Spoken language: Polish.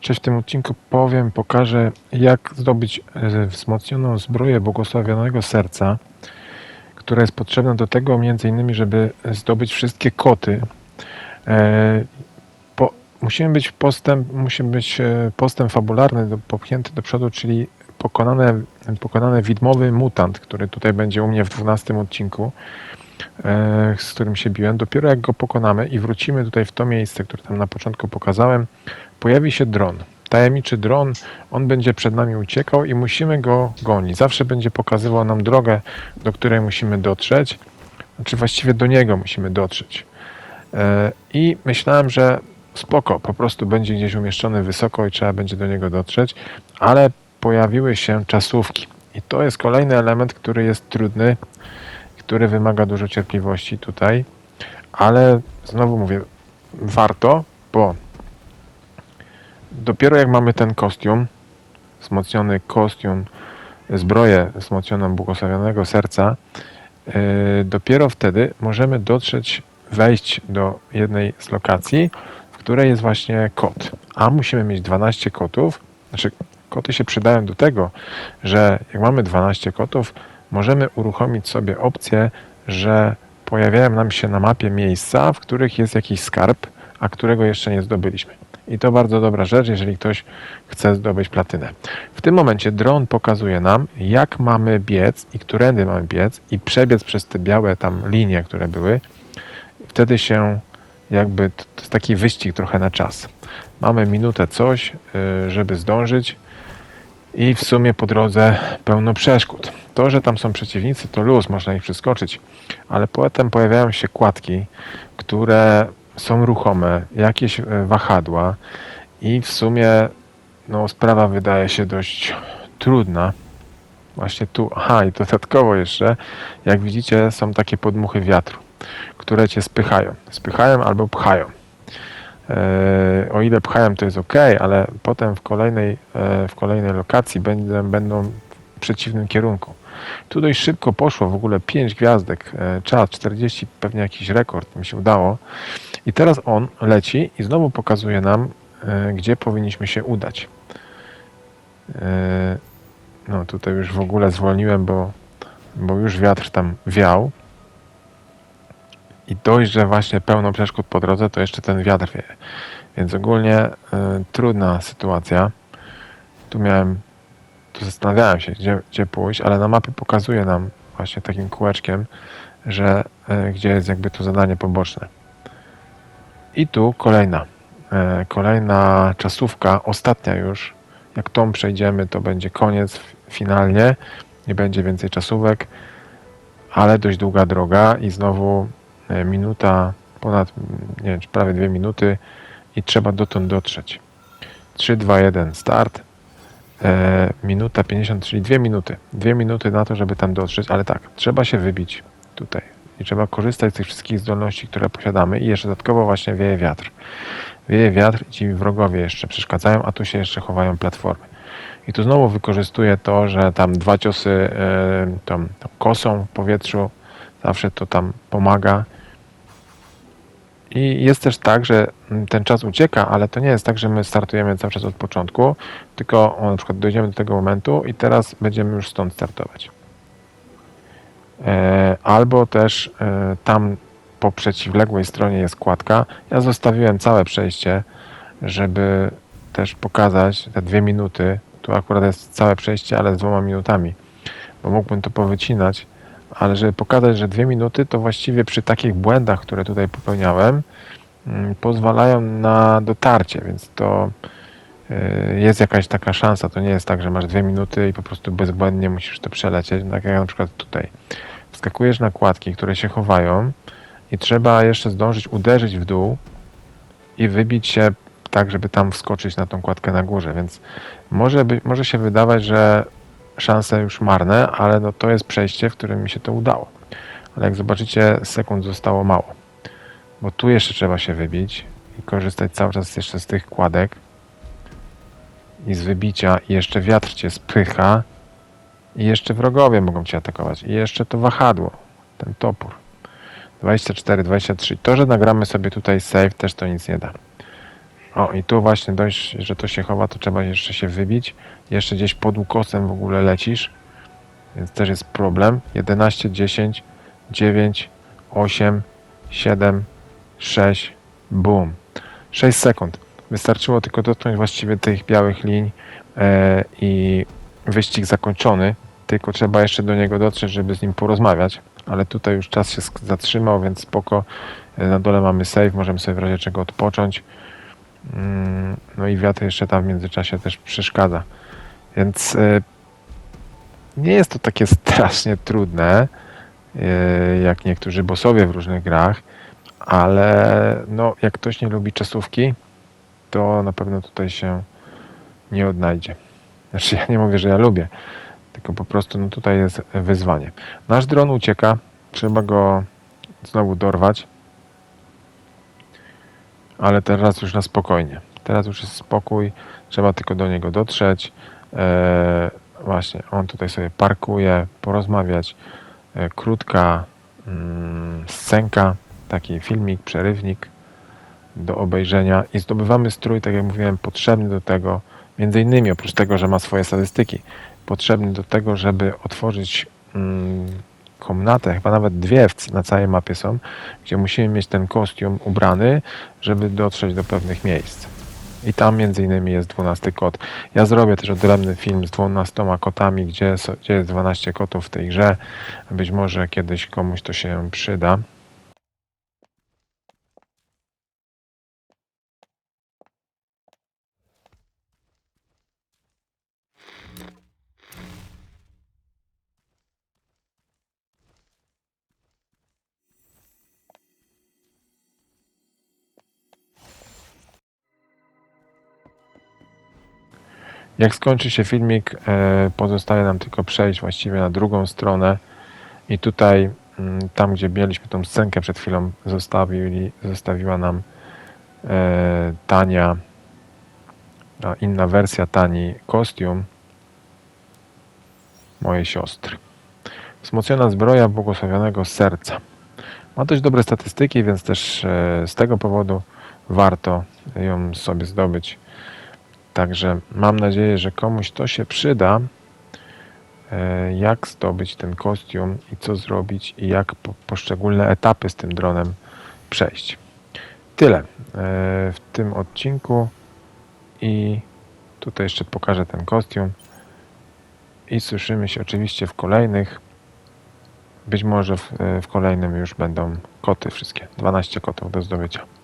Cześć, w tym odcinku powiem, pokażę jak zdobyć e, wzmocnioną zbroję błogosławionego serca, która jest potrzebna do tego między innymi, żeby zdobyć wszystkie koty. E, Po, musimy być postęp, musi być e, postęp fabularny popchnięty do przodu, czyli pokonane, pokonany widmowy mutant, który tutaj będzie u mnie w 12 odcinku, z którym się biłem. Dopiero jak go pokonamy i wrócimy tutaj w to miejsce, które tam na początku pokazałem, pojawi się dron. Tajemniczy dron, on będzie przed nami uciekał i musimy go gonić. Zawsze będzie pokazywał nam drogę, do której musimy dotrzeć, znaczy właściwie do niego musimy dotrzeć. E, I myślałem, że spoko, po prostu będzie gdzieś umieszczony wysoko i trzeba będzie do niego dotrzeć, ale pojawiły się czasówki. I to jest kolejny element, który jest trudny, który wymaga dużo cierpliwości tutaj, ale znowu mówię, warto, bo dopiero jak mamy ten kostium, wzmocniony kostium, zbroję wzmocnioną błogosławionego serca, yy, dopiero wtedy możemy dotrzeć, wejść do jednej z lokacji, w której jest właśnie kot. A musimy mieć 12 kotów. Znaczy, koty się przydają do tego, że jak mamy 12 kotów, możemy uruchomić sobie opcję, że pojawiają nam się na mapie miejsca, w których jest jakiś skarb, a którego jeszcze nie zdobyliśmy. I to bardzo dobra rzecz, jeżeli ktoś chce zdobyć platynę. W tym momencie dron pokazuje nam, jak mamy biec i którędy mamy biec i przebiec przez te białe tam linie, które były. Wtedy się jakby, to jest taki wyścig trochę na czas. Mamy minutę coś, y, żeby zdążyć i w sumie po drodze pełno przeszkód. To, że tam są przeciwnicy, to luz, można ich przeskoczyć, ale potem pojawiają się kładki, które są ruchome, jakieś e, wahadła i w sumie no, sprawa wydaje się dość trudna. Właśnie tu, aha, i dodatkowo jeszcze, jak widzicie, są takie podmuchy wiatru, które cię spychają. Spychają albo pchają. E, o ile pchają, to jest ok, ale potem w kolejnej, e, w kolejnej lokacji będą, będą w przeciwnym kierunku. Tu dość szybko poszło, w ogóle 5 gwiazdek, e, czas 40, pewnie jakiś rekord mi się udało. I teraz on leci i znowu pokazuje nam, gdzie powinniśmy się udać. No tutaj już w ogóle zwolniłem, bo, bo już wiatr tam wiał. I dość, że właśnie pełno przeszkód po drodze, to jeszcze ten wiatr wieje. Więc ogólnie e, trudna sytuacja. Tu miałem, tu zastanawiałem się, gdzie, gdzie pójść, ale na mapie pokazuje nam właśnie takim kółeczkiem, że e, gdzie jest jakby to zadanie poboczne. I tu kolejna, e, kolejna czasówka, ostatnia już. Jak tą przejdziemy, to będzie koniec finalnie. Nie będzie więcej czasówek, ale dość długa droga i znowu minuta, ponad, nie wiem, prawie dwie minuty i trzeba dotąd dotrzeć. 3, 2, 1, start. E, minuta 50, czyli dwie minuty. Dwie minuty na to, żeby tam dotrzeć, ale tak, trzeba się wybić tutaj i trzeba korzystać z tych wszystkich zdolności, które posiadamy i jeszcze dodatkowo właśnie wieje wiatr. Wieje wiatr i ci wrogowie jeszcze przeszkadzają, a tu się jeszcze chowają platformy. I tu znowu wykorzystuję to, że tam dwa ciosy e, tą, tą kosą w powietrzu zawsze to tam pomaga. I jest też tak, że mm, ten czas ucieka, ale to nie jest tak, że my startujemy cały czas od początku, tylko na przykład dojdziemy do tego momentu i teraz będziemy już stąd startować. E, albo też e, tam po przeciwległej stronie jest kładka. Ja zostawiłem całe przejście, żeby też pokazać te dwie minuty. Tu akurat jest całe przejście, ale z dwoma minutami, bo mógłbym to powycinać, ale żeby pokazać, że dwie minuty to właściwie przy takich błędach, które tutaj popełniałem, mm, pozwalają na dotarcie, więc to y, jest jakaś taka szansa. To nie jest tak, że masz dwie minuty i po prostu bezbłędnie musisz to przelecieć, tak jak na przykład tutaj. Wskakujesz na kładki, które się chowają i trzeba jeszcze zdążyć uderzyć w dół i wybić się tak, żeby tam wskoczyć na tą kładkę na górze, więc może, by, może się wydawać, że szanse już marne, ale no to jest przejście, w którym mi się to udało. Ale jak zobaczycie, sekund zostało mało, bo tu jeszcze trzeba się wybić i korzystać cały czas jeszcze z tych kładek i z wybicia i jeszcze wiatr cię spycha i jeszcze wrogowie mogą cię atakować i jeszcze to wahadło, ten topór. 24, 23. To, że nagramy sobie tutaj save też to nic nie da. O, i tu właśnie dość, że to się chowa, to trzeba jeszcze się wybić. Jeszcze gdzieś pod ukosem w ogóle lecisz, więc też jest problem. 11, 10, 9, 8, 7, 6, boom. 6 sekund. Wystarczyło tylko dotknąć właściwie tych białych linii e, i wyścig zakończony. Tylko trzeba jeszcze do niego dotrzeć, żeby z nim porozmawiać. Ale tutaj już czas się zatrzymał, więc spoko. E, Na dole mamy save, możemy sobie w razie czego odpocząć. Mm, No i wiatr jeszcze tam w międzyczasie też przeszkadza. Więc e, nie jest to takie strasznie trudne, e, jak niektórzy bossowie w różnych grach, ale no, jak ktoś nie lubi czasówki, to na pewno tutaj się nie odnajdzie. Znaczy ja nie mówię, że ja lubię, tylko po prostu no, tutaj jest wyzwanie. Nasz dron ucieka, trzeba go znowu dorwać, ale teraz już na spokojnie. Teraz już jest spokój, trzeba tylko do niego dotrzeć. Eee, właśnie, on tutaj sobie parkuje, porozmawiać. E, krótka mm, scenka, taki filmik, przerywnik do obejrzenia i zdobywamy strój, tak jak mówiłem, potrzebny do tego, między innymi oprócz tego, że ma swoje statystyki, potrzebny do tego, żeby otworzyć mm, komnatę, chyba nawet dwie na całej mapie są, gdzie musimy mieć ten kostium ubrany, żeby dotrzeć do pewnych miejsc. I tam między innymi jest 12 kot. Ja zrobię też odrębny film z 12 kotami, gdzie, gdzie jest 12 kotów w tej grze. Być może kiedyś komuś to się przyda. Jak skończy się filmik, e, pozostaje nam tylko przejść właściwie na drugą stronę i tutaj, mm, tam gdzie mieliśmy tą scenkę przed chwilą, zostawili, zostawiła nam e, tania, inna wersja tani kostium mojej siostry. Wzmocniona zbroja błogosławionego serca. Ma dość dobre statystyki, więc też e, z tego powodu warto ją sobie zdobyć. Także mam nadzieję, że komuś to się przyda, e, jak zdobyć ten kostium i co zrobić i jak po, poszczególne etapy z tym dronem przejść. Tyle e, w tym odcinku i tutaj jeszcze pokażę ten kostium i słyszymy się oczywiście w kolejnych. Być może w, w kolejnym już będą koty wszystkie. 12 kotów do zdobycia.